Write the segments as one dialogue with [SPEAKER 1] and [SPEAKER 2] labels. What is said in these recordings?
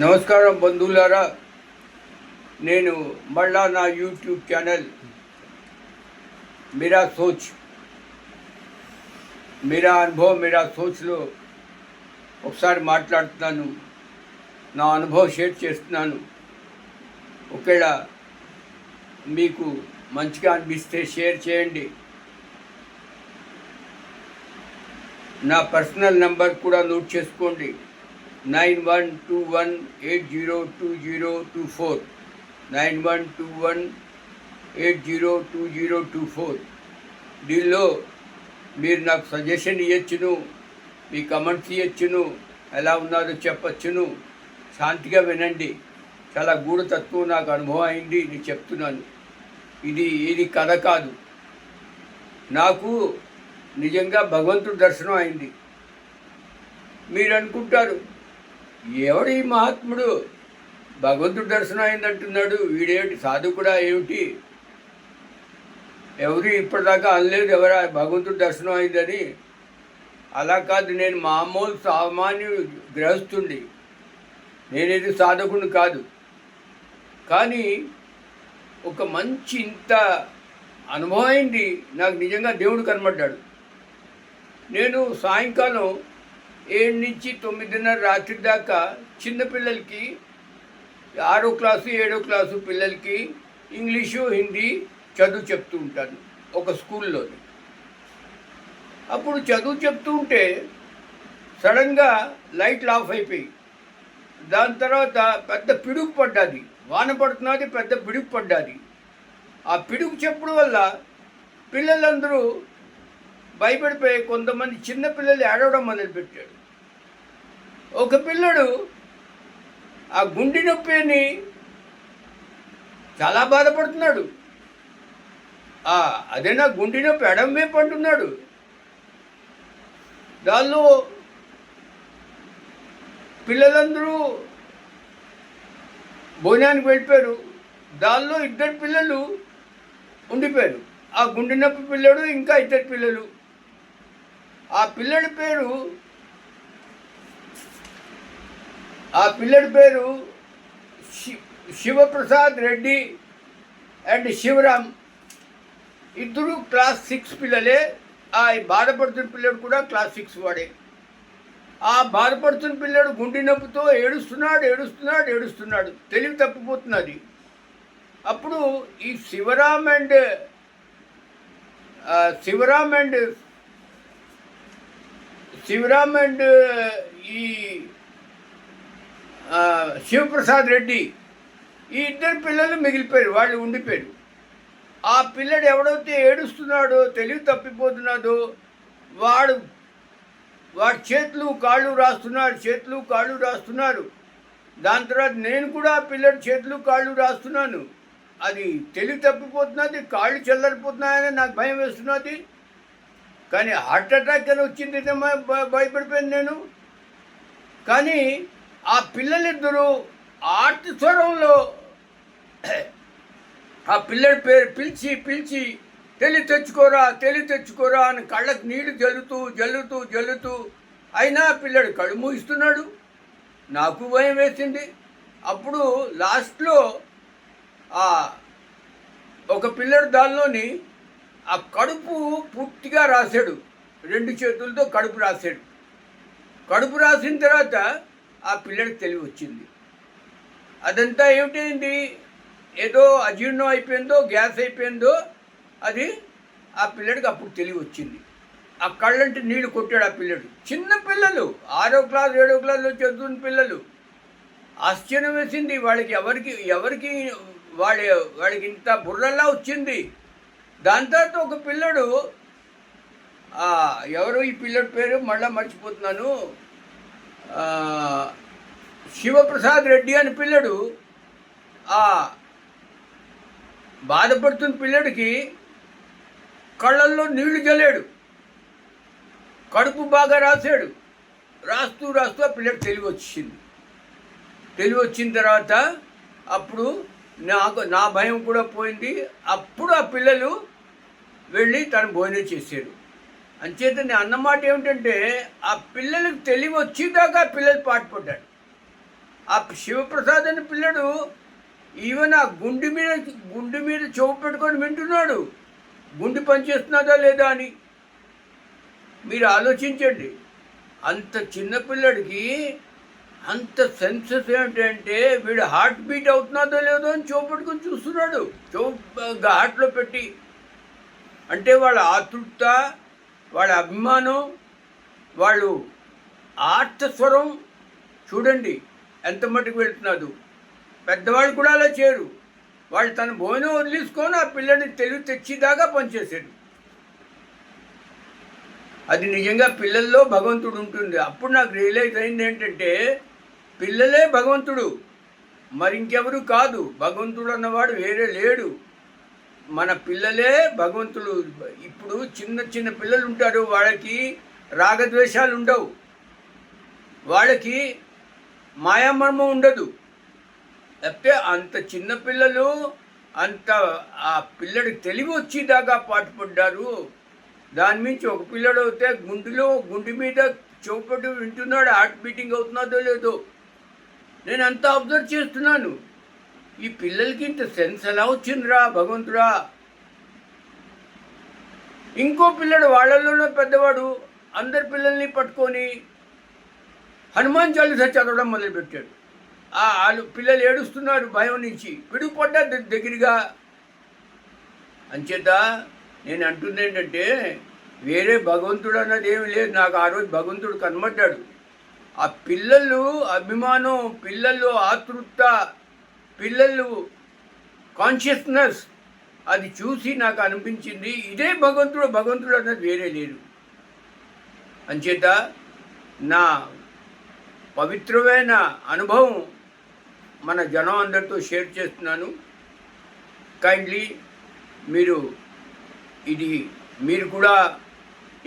[SPEAKER 1] నమస్కారం బంధువులారా నేను మళ్ళా నా యూట్యూబ్ ఛానల్ మీరా సోచ్ మీరా అనుభవం మీరా సోచ్లో ఒకసారి మాట్లాడుతున్నాను నా అనుభవం షేర్ చేస్తున్నాను ఒకవేళ మీకు మంచిగా అనిపిస్తే షేర్ చేయండి నా పర్సనల్ నెంబర్ కూడా నోట్ చేసుకోండి nine one two one eight zero two zero two four. Nine one two one eight zero two zero two four. దీనిలో మీరు నాకు సజెషన్ ఇవ్వచ్చును మీ కమెంట్స్ ఇవ్వచ్చును ఎలా ఉన్నారో చెప్పచ్చును. శాంతిగా వినండి. చాలా గూఢతత్వం నాకు అనుభవం అయింది నేను చెప్తున్నాను. ఇది ఇది కథ కాదు. నాకు నిజంగా భగవంతుడు దర్శనం అయింది. మీరు అనుకుంటారు ఎవడు ఈ మహాత్ముడు? భగవంతుడు దర్శనం అయిందంటున్నాడు. వీడేమిటి? సాధుకుడా ఏమిటి? ఎవరు ఇప్పటిదాకా అనలేదు ఎవరా? భగవంతుడు దర్శనం అయిందని. అలా కాదు నేను మామూలు సామాన్యుడు గ్రహిస్తుండి నేనేది సాధకుడు కాదు. కానీ ఒక మంచి ఇంత అనుభవం అయింది. నాకు నిజంగా దేవుడు కనబడ్డాడు. నేను సాయంకాలం ఏడు నుంచి తొమ్మిదిన్నర రాత్రి దాకా చిన్నపిల్లలకి ఆరో క్లాసు ఏడో క్లాసు పిల్లలకి ఇంగ్లీషు హిందీ చదువు చెప్తూ ఉంటాను ఒక స్కూల్లో అప్పుడు చదువు చెప్తూ ఉంటే సడన్గా లైట్లు ఆఫ్ అయిపోయి దాని తర్వాత పెద్ద పిడుగు పడ్డది వాన పడుతున్నది పెద్ద పిడుగు పడ్డది. ఆ పిడుగు చెప్పడం వల్ల పిల్లలందరూ భయపడిపోయి కొంతమంది చిన్న పిల్లలు ఏడవడం మొదలుపెట్టాడు ఒక పిల్లడు ఆ గుండె నొప్పి అని చాలా బాధపడుతున్నాడు. అదే నా గుండె నొప్పి ఎడం వైపు అంటున్నాడు. దానిలో పిల్లలందరూ భోజనానికి వెళ్ళిపోయారు. దానిలో ఇద్దరు పిల్లలు ఉండిపోయారు. ఆ గుండె నొప్పి పిల్లడు ఇంకా ఇద్దరు పిల్లలు ఆ పిల్లడి పేరు ఆ పిల్లడి పేరు శి- శివప్రసాద్ రెడ్డి అండ్ శివరామ్. ఇద్దరు క్లాస్ సిక్స్ పిల్లలే. ఆ బాధపడుతున్న పిల్లడు కూడా క్లాస్ సిక్స్ వాడే. ఆ బాధపడుతున్న పిల్లడు గుండె నొప్పితో ఏడుస్తున్నాడు ఏడుస్తున్నాడు ఏడుస్తున్నాడు. తెలివి తప్పిపోతున్నది. అప్పుడు ఈ Sivaram and Sivaram and Sivaram and ఈ శివప్రసాద్ రెడ్డి ఈ ఇద్దరు పిల్లలు మిగిలిపోయారు వాళ్ళు ఉండిపోయారు. ఆ పిల్లడు ఎవడైతే ఏడుస్తున్నాడో తెలివి తప్పిపోతున్నాడో వాడు వాడి చేతులు కాళ్ళు రాస్తున్నారు చేతులు కాళ్ళు రాస్తున్నారు. దాని తర్వాత నేను కూడా ఆ పిల్లడి చేతులు కాళ్ళు రాస్తున్నాను. అది తెలివి తప్పిపోతున్నది కాళ్ళు చల్లరిపోతున్నాయని నాకు భయం వేస్తున్నది. కానీ హార్ట్ అటాక్ అని వచ్చింది భయపడిపోయింది నేను. కానీ ఆ పిల్లలిద్దరూ ఆర్తి స్వరంలో ఆ పిల్లడి పేరు పిలిచి పిలిచి తెలి తెచ్చుకోరా తెలి తెచ్చుకోరా అని కళ్ళకు నీళ్ళు జల్లుతూ జల్లుతూ జల్లుతూ అయినా పిల్లడు కళ్ళు మూయిస్తున్నాడు. నాకు భయం వేసింది. అప్పుడు లాస్ట్లో ఒక పిల్లడు దానిలోని ఆ కడుపు పూర్తిగా రాశాడు. రెండు చేతులతో కడుపు రాశాడు. కడుపు రాసిన తర్వాత ఆ పిల్లడికి తెలివి వచ్చింది. అదంతా ఏమిటైంది? ఏదో అజీర్ణం అయిపోయిందో గ్యాస్ అయిపోయిందో అది ఆ పిల్లడికి అప్పుడు తెలివి వచ్చింది. ఆ కళ్ళంటే నీళ్ళు కొట్టాడు ఆ పిల్లడు. చిన్న పిల్లలు ఆరో క్లాస్ ఏడో క్లాస్లో చదువుతున్న పిల్లలు. ఆశ్చర్యం వేసింది. వాళ్ళకి ఎవరికి ఎవరికి వాళ్ళ వాడికి ఇంత బుర్రలా వచ్చింది? దాని తర్వాత ఒక పిల్లడు ఎవరు ఈ పిల్లడి పేరు? మళ్ళీ మర్చిపోతున్నాను. శివప్రసాద్ రెడ్డి అని పిల్లడు ఆ బాధపడుతున్న పిల్లడికి కళ్ళల్లో నీళ్ళు జల్లాడు. కడుపు బాగా రాశాడు. రాస్తూ రాస్తూ ఆ పిల్లడు తెలివి వచ్చింది. తెలివి వచ్చిన తర్వాత అప్పుడు నాకు నా భయం కూడా పోయింది. అప్పుడు ఆ పిల్లలు వెళ్ళి తను భోజనం చేశాడు. అంచేత నేను అన్నమాట ఏమిటంటే ఆ పిల్లలకు తెలివి వచ్చేదాకా పిల్లలు పాటుపడ్డాడు ఆ శివప్రసాద్ అనే పిల్లడు ఈవెన్ ఆ గుండె మీద గుండె మీద చెవు పెట్టుకొని వింటున్నాడు. గుండె పనిచేస్తున్నదా లేదా అని. మీరు ఆలోచించండి. అంత చిన్న పిల్లడికి అంత సెన్సెస్ ఏమిటంటే వీడు హార్ట్ బీట్ అవుతున్నదో లేదో అని చెవు పెట్టుకొని చూస్తున్నాడు. చెవు హార్ట్లో పెట్టి అంటే వాళ్ళ ఆతృత వాళ్ళ అభిమానం వాళ్ళు ఆర్తస్వరం చూడండి ఎంత మటుకు వెళ్తున్నారు. పెద్దవాళ్ళు కూడా అలా చేయరు. వాళ్ళు తన భోజనం వదిలేసుకొని ఆ పిల్లని తెలివి తెచ్చేదాకా పనిచేశాడు అది నిజంగా పిల్లల్లో భగవంతుడు ఉంటుంది. అప్పుడు నాకు రియలైజ్ అయింది ఏంటంటే పిల్లలే భగవంతుడు. మరి ఇంకెవరు కాదు. భగవంతుడు అన్నవాడు వేరే లేడు. మన పిల్లలే భగవంతుడు ఇప్పుడు చిన్న చిన్న పిల్లలు ఉంటారు వాళ్ళకి రాగద్వేషాలు ఉండవు. వాళ్ళకి మాయామర్మం ఉండదు. లేకపోతే అంత చిన్న పిల్లలు అంత ఆ పిల్లడికి తెలివి వచ్చేదాకా పాటుపడ్డారు. దాని మించి ఒక పిల్లడు అయితే గుండెలో గుండె మీద చౌపటి వింటున్నాడు హార్ట్ బీటింగ్ అవుతున్నదో లేదో. నేను అంతా అబ్జర్వ్ చేస్తున్నాను. ఈ పిల్లలకి ఇంత సెన్స్ ఎలా వచ్చిందిరా భగవంతుడా? ఇంకో పిల్లడు వాళ్ళల్లోనే పెద్దవాడు అందరి పిల్లల్ని పట్టుకొని హనుమాన్ చాలీసా చదవడం మొదలుపెట్టాడు. ఆ వాళ్ళు పిల్లలు ఏడుస్తున్నారు భయం నుంచి. విడిపడ్డా దగ్గరగా. అంచేత నేను అంటుంది ఏంటంటే వేరే భగవంతుడు అన్నది ఏమి లేదు. నాకు ఆ రోజు భగవంతుడు కనబడ్డాడు. ఆ పిల్లలు అభిమానం పిల్లలు ఆతృత పిల్లలు కాన్షియస్నెస్ అది చూసి నాకు అనిపించింది. ఇదే భగవంతుడు భగవంతుడు అన్నది వేరే లేదు అంచేత నా పవిత్రమైన అనుభవం మన జనం అందరితో షేర్ చేస్తున్నాను. కైండ్లీ మీరు ఇది మీరు కూడా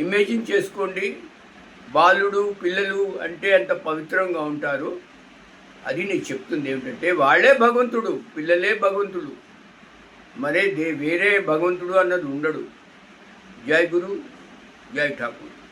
[SPEAKER 1] ఇమేజిన్ చేసుకోండి. బాలుడు పిల్లలు అంటే అంత పవిత్రంగా ఉంటారు. అది నేను చెప్తుంది ఏమిటంటే వాళ్ళే భగవంతుడు పిల్లలే భగవంతుడు. మరే దే వేరే భగవంతుడు అన్నది ఉండడు. జై గురు జై ఠాకూర్.